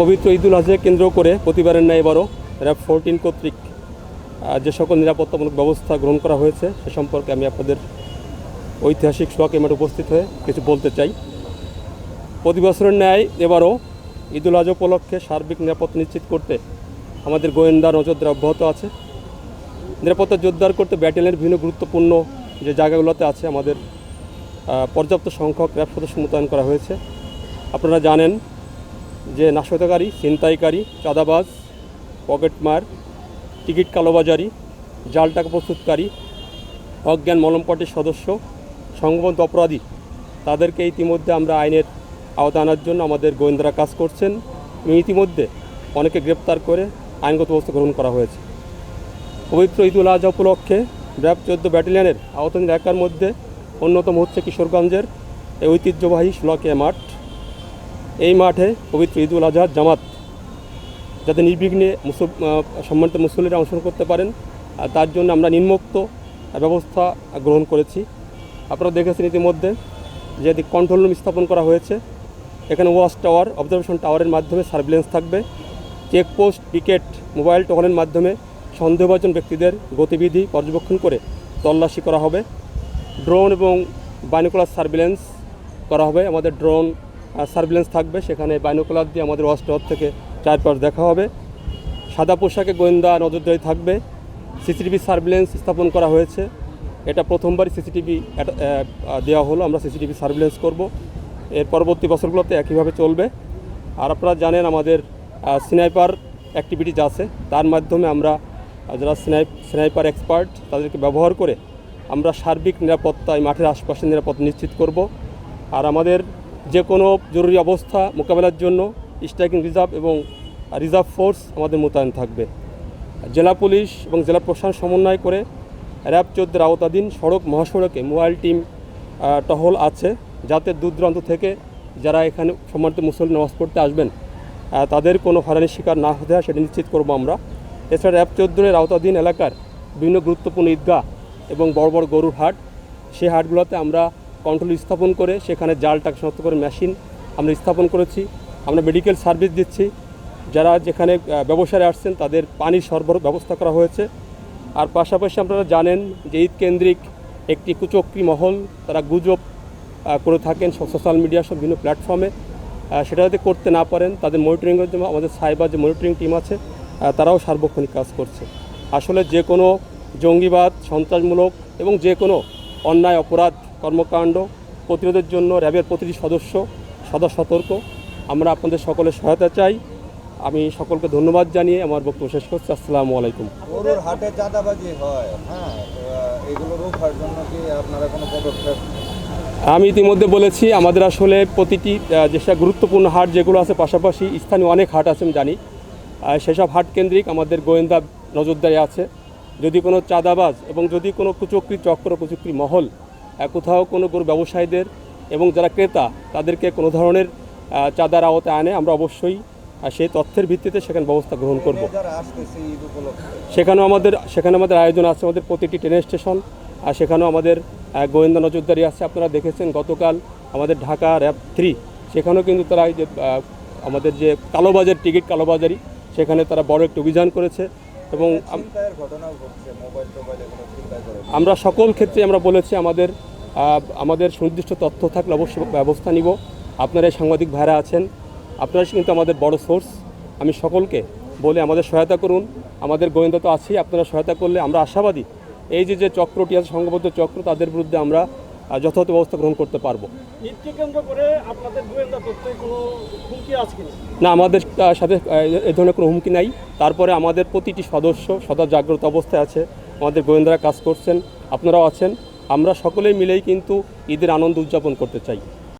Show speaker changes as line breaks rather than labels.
পবিত্র ঈদুল আজহে কেন্দ্র করে প্রতিবারের ন্যায় এবারও র্যাব ফোরটিন কর্তৃক যে সকল নিরাপত্তামূলক ব্যবস্থা গ্রহণ করা হয়েছে, সে সম্পর্কে আমি আপনাদের ঐতিহাসিক সোয়াকে মাঠে উপস্থিত হয়ে কিছু বলতে চাই। প্রতি বছরের ন্যায় এবারও ঈদুল আজহা উপলক্ষে সার্বিক নিরাপত্তা নিশ্চিত করতে আমাদের গোয়েন্দা নজরদারি অব্যাহত আছে। নিরাপত্তা জোরদার করতে ব্যাটালিয়নের বিভিন্ন গুরুত্বপূর্ণ যে জায়গাগুলোতে আছে, আমাদের পর্যাপ্ত সংখ্যক র্যাব সদস্য মোতায়েন করা হয়েছে। আপনারা জানেন যে নাশকতাকারী, ছিনতাইকারী, চাঁদাবাজ, পকেটমার, টিকিট কালোবাজারি, জাল টাকা প্রস্তুতকারী, অজ্ঞান মলম পার্টির সদস্য সংবদ্ধ অপরাধী, তাদেরকে ইতিমধ্যে আমরা আইনের আওতা আনার জন্য আমাদের গোয়েন্দারা কাজ করছেন। এবং ইতিমধ্যে অনেকে গ্রেপ্তার করে আইনগত ব্যবস্থা গ্রহণ করা হয়েছে। পবিত্র ঈদুল আজহা উপলক্ষে র্যাব চোদ্দ ব্যাটালিয়নের আওতাধীন এলাকার মধ্যে অন্যতম হচ্ছে কিশোরগঞ্জের ঐতিহ্যবাহী সুলকিয়া মাঠ। এই মাঠে পবিত্র ঈদুল আজহার জামাত যাতে নির্বিঘ্নে মুসল সম্মানিত মুসল্লিরা অংশগ্রহণ করতে পারেন, আর তার জন্য আমরা নিম্নোক্ত ব্যবস্থা গ্রহণ করেছি। আপনারা দেখেছেন ইতিমধ্যে যে কন্ট্রোল রুম স্থাপন করা হয়েছে। এখানে ওয়াচ টাওয়ার অবজারভেশন টাওয়ারের মাধ্যমে সার্ভিলেন্স থাকবে। চেকপোস্ট পিকেট মোবাইল টোকনের মাধ্যমে সন্দেহভাজন ব্যক্তিদের গতিবিধি পর্যবেক্ষণ করে তল্লাশি করা হবে। ড্রোন এবং বাইনোকুলার সার্ভিলেন্স করা হবে। আমাদের ড্রোন সার্ভিলেন্স থাকবে। সেখানে বাইনোকুলার দিয়ে আমাদের টাওয়ার থেকে চারপাশ দেখা হবে। সাদা পোশাকে গোয়েন্দা নজরদারি থাকবে। সিসিটিভি সার্ভিলেন্স স্থাপন করা হয়েছে। এটা প্রথমবারই সিসিটিভি দেওয়া হলো। আমরা সিসিটিভি সার্ভিলেন্স করব। এর পরবর্তী বছরগুলোতে একইভাবে চলবে। আর আপনারা জানেন আমাদের স্নাইপার অ্যাক্টিভিটিজ আছে। তার মাধ্যমে আমরা যারা স্নাইপ স্নাইপার এক্সপার্ট তাদেরকে ব্যবহার করে আমরা সার্বিক নিরাপত্তা এই মাঠের আশপাশের নিরাপত্তা নিশ্চিত করব। আর আমাদের যে কোনো জরুরি অবস্থা মোকাবেলার জন্য স্ট্রাইকিং রিজার্ভ এবং রিজার্ভ ফোর্স আমাদের মোতায়েন থাকবে। জেলা পুলিশ এবং জেলা প্রশাসন সমন্বয় করে র্যাব চোদ্দের আওতাধীন সড়ক মহাসড়কে মোবাইল টিম টহল আছে যাতে দূর দূরান্ত থেকে যারা এখানে সম্মানিত মুসলিম নামাজ পড়তে আসবেন তাদের কোনো হয়রানির শিকার না হতে হয় সেটা নিশ্চিত করব আমরা। এছাড়া র্যাব চোদ্দের আওতাধীন এলাকার বিভিন্ন গুরুত্বপূর্ণ ঈদগাহ এবং বড় বড় গরুর হাট সেই হাটগুলোতে আমরা কন্ট্রোল স্থাপন করে সেখানে জাল টাকা শনাক্ত করে মেশিন আমরা স্থাপন করেছি, আমরা মেডিকেল সার্ভিস দিচ্ছি। যারা যেখানে ব্যবসায় আসছেন তাদের পানির সরবরাহ ব্যবস্থা করা হয়েছে। আর পাশাপাশি আপনারা জানেন যে ঈদ কেন্দ্রিক একটি কুচক্রি মহল তারা গুজব করে থাকেন সোশ্যাল মিডিয়া সব বিভিন্ন প্ল্যাটফর্মে সেটা যাতে করতে না পারেন, তাদের মনিটরিংয়ের জন্য আমাদের সাইবার যে মনিটরিং টিম আছে তারাও সার্বক্ষণিক কাজ করছে। আসলে যে কোনো জঙ্গিবাদ, সন্ত্রাসমূলক এবং যে কোনো অন্যায় অপরাধ কর্মকাণ্ড প্রতিরোধের জন্য র্যাবের প্রতিটি সদস্য সদা সতর্ক। আমরা আপনাদের সকলের সহায়তা চাই। আমি সকলকে ধন্যবাদ জানিয়ে আমার বক্তব্য শেষ করছি। আসসালামু আলাইকুম।
গরুর হাটে চাঁদাবাজি হয় হ্যাঁ? এগুলো রোখার জন্য কি আপনারা কোনো পদক্ষেপ?
আমি ইতিমধ্যে বলেছি আমাদের আসলে প্রতিটি যেসব গুরুত্বপূর্ণ হাট যেগুলো আছে পাশাপাশি স্থানীয় অনেক হাট আছে আমি জানি। সেসব হাট কেন্দ্রিক আমাদের গোয়েন্দা নজরদারি আছে। যদি কোনো চাঁদাবাজ এবং যদি কোনো কুচক্রি চক্র কুচক্রি মহল কোথাও কোনো গরু ব্যবসায়ীদের এবং যারা ক্রেতা, তাদেরকে কোনো ধরনের চাঁদার আওতায় আনে, আমরা অবশ্যই সেই তথ্যের ভিত্তিতে সেখানে ব্যবস্থা গ্রহণ করব। সেখানেও আমাদের, সেখানে আমাদের আয়োজন আছে আমাদের প্রতিটি ট্রেন স্টেশন আর সেখানেও আমাদের গোয়েন্দা নজরদারি আছে। আপনারা দেখেছেন গতকাল আমাদের ঢাকা র্যাব থ্রি সেখানেও কিন্তু তারা যে আমাদের যে কালোবাজার টিকিট কালোবাজারি, সেখানে তারা বড় একটি অভিযান করেছে। এবং আমরা সকল ক্ষেত্রে আমরা বলেছি আমাদের আমাদের সুনির্দিষ্ট তথ্য থাকলে অবশ্যই ব্যবস্থা নিব। আপনারা এই সাংবাদিক ভাইরা আছেন, আপনারা কিন্তু আমাদের বড় সোর্স। আমি সকলকে বলে, আমাদের সহায়তা করুন। আমাদের গোয়েন্দা তো আছেই, আপনারা সহায়তা করলে আমরা আশাবাদী। এই যে যে চক্রটি আছে, সংঘবদ্ধ চক্র, তাদের বিরুদ্ধে আমরা যথাযথ ব্যবস্থা গ্রহণ করতে পারব। না আমাদের সাথে এ ধরনের কোনো হুমকি নাই। তারপরে আমাদের প্রতিটি সদস্য সদা জাগ্রত অবস্থায় আছে। আমাদের গোয়েন্দারা কাজ করছেন আপনারাও আছেন। আমরা সকলে মিলেই কিন্তু ঈদের আনন্দ উদযাপন করতে চাই।